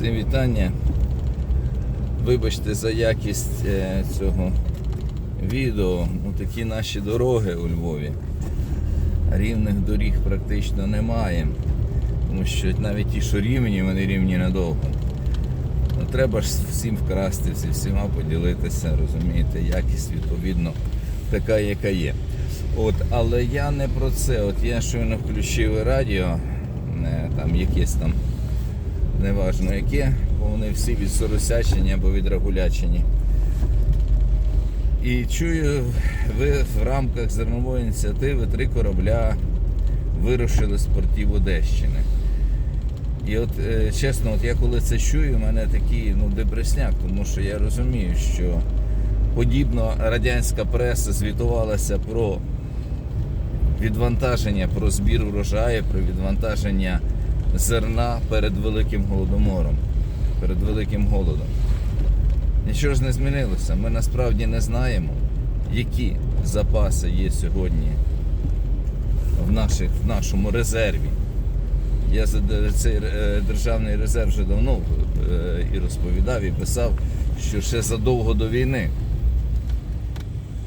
Всім вітання. Вибачте за якість е, цього відео. Ну, такі наші дороги у Львові. Рівних доріг практично немає. Тому що навіть ті, що рівні, вони рівні надовго. Ну, треба ж всім вкрасти, всі всіма поділитися, розумієте, якість відповідно така, яка є. От, але я не про це. От я щойно включив радіо, е, там якесь там, неважно яке, бо вони всі від соросячені або від регулячені. І чую, ви в рамках зернової ініціативи три корабля вирушили з портів Одещини. І от е, чесно, от я коли це чую, у мене такий ну, депресняк, тому що я розумію, що подібно радянська преса звітувалася про відвантаження, про збір урожаю, про відвантаження зерна перед великим голодомором, перед великим голодом. Нічого ж не змінилося. Ми насправді не знаємо, які запаси є сьогодні в, наших, в нашому резерві. Я за цей е, державний резерв вже давно е, і розповідав, і писав, що ще задовго до війни,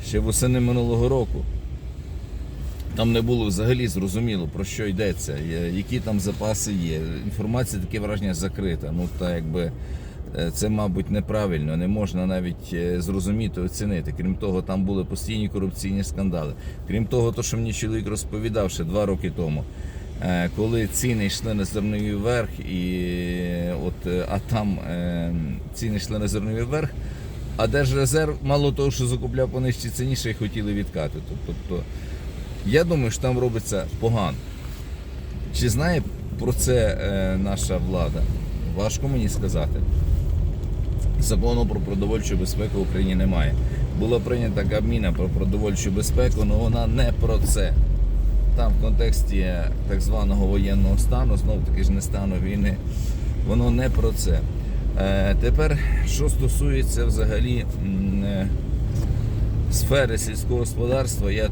ще восени минулого року, там не було взагалі зрозуміло, про що йдеться, які там запаси є. Інформація таке враження закрита. Ну та якби е, це, мабуть, неправильно, не можна навіть е, зрозуміти, оцінити. Крім того, там були постійні корупційні скандали. Крім того, то, що мені чоловік розповідав ще два роки тому. е, Коли ціни йшли на зернові вверх, і от, а там ціни йшли на зернові вверх, а Держрезерв, мало того, що закупляв по нижчій ціні, ще й хотіли відкати. Тобто, я думаю, що там робиться погано. Чи знає про це е, наша влада? Важко мені сказати. Закону про продовольчу безпеку в Україні немає. Була прийнята Кабміна про продовольчу безпеку, але вона не про це. Там в контексті так званого воєнного стану, знов таки ж не стану війни, воно не про це. Е, тепер, що стосується взагалі е, сфери сільського господарства, я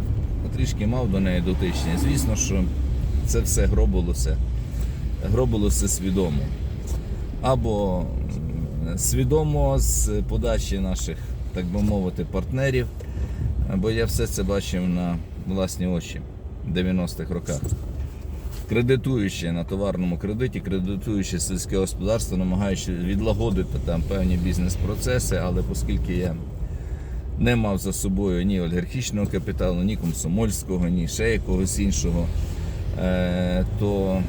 трішки мав до неї дотичні. Звісно, що це все гробилося, гробилося свідомо. Або свідомо з подачі наших, так би мовити, партнерів. Бо я все це бачив на власні очі в 90-х роках. Кредитуючи на товарному кредиті, кредитуючи сільське господарство, намагаючи відлагодити там певні бізнес-процеси, але оскільки я не мав за собою ні олігархічного капіталу, ні комсомольського, ні ще якогось іншого, е, то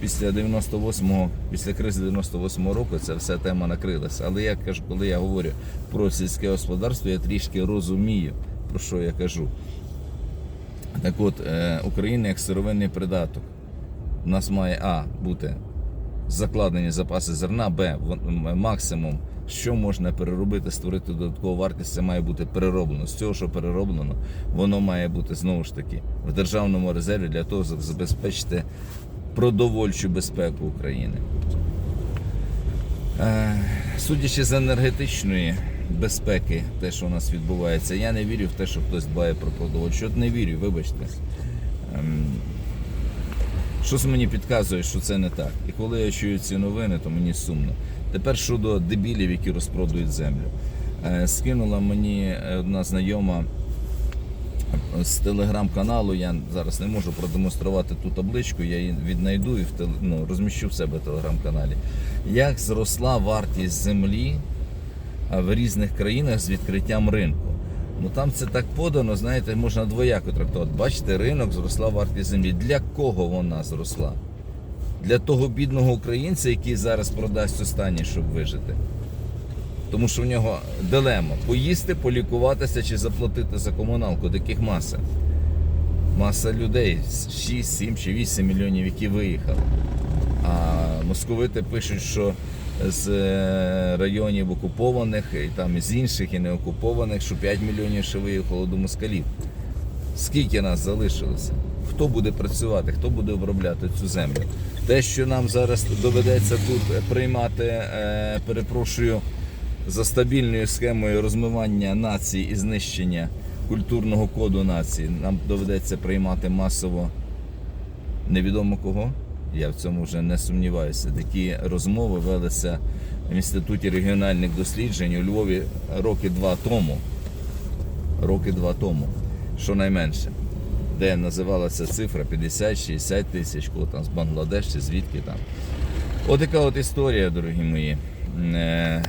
після 98-го, після кризи 98-го року ця вся тема накрилася. Але я кажу, коли я говорю про сільське господарство, я трішки розумію, про що я кажу. Так от, е, Україна як сировинний придаток. У нас має А бути закладені запаси зерна, Б максимум, що можна переробити, створити додаткову вартість, це має бути перероблено. З цього, що перероблено, воно має бути знову ж таки в державному резерві для того, щоб забезпечити продовольчу безпеку України. Е, Судячи з енергетичної безпеки, те, що у нас відбувається, я не вірю в те, що хтось дбає про продовольчу. От не вірю, вибачте. Щось мені підказує, що це не так. І коли я чую ці новини, то мені сумно. Тепер щодо дебілів, які розпродують землю. Е, Скинула мені одна знайома з телеграм-каналу. Я зараз не можу продемонструвати ту табличку, я її віднайду і в теле- ну, розміщу в себе в телеграм-каналі. Як зросла вартість землі в різних країнах з відкриттям ринку. Ну там це так подано, знаєте, можна двояко трактувати. Бачите, ринок зросла вартість землі. Для кого вона зросла? Для того бідного українця, який зараз продасть останнє, щоб вижити. Тому що в нього дилема поїсти, полікуватися чи заплатити за комуналку, таких маса. Маса людей, 6, 7 чи 8 мільйонів, які виїхали. А московити пишуть, що з е, районів окупованих, і там з інших і не окупованих, що 5 мільйонів ще виїхало до москалів. Скільки нас залишилося? Хто буде працювати, хто буде обробляти цю землю? Те, що нам зараз доведеться тут приймати, е, перепрошую, за стабільною схемою розмивання націй і знищення культурного коду нації, нам доведеться приймати масово невідомо кого, Я в цьому вже не сумніваюся. Такі розмови велися в Інституті регіональних досліджень у Львові роки два тому. Роки два тому, щонайменше. Де називалася цифра 50-60 тисяч, коли там з Бангладеш чи звідки там. Отака от історія, дорогі мої. Е,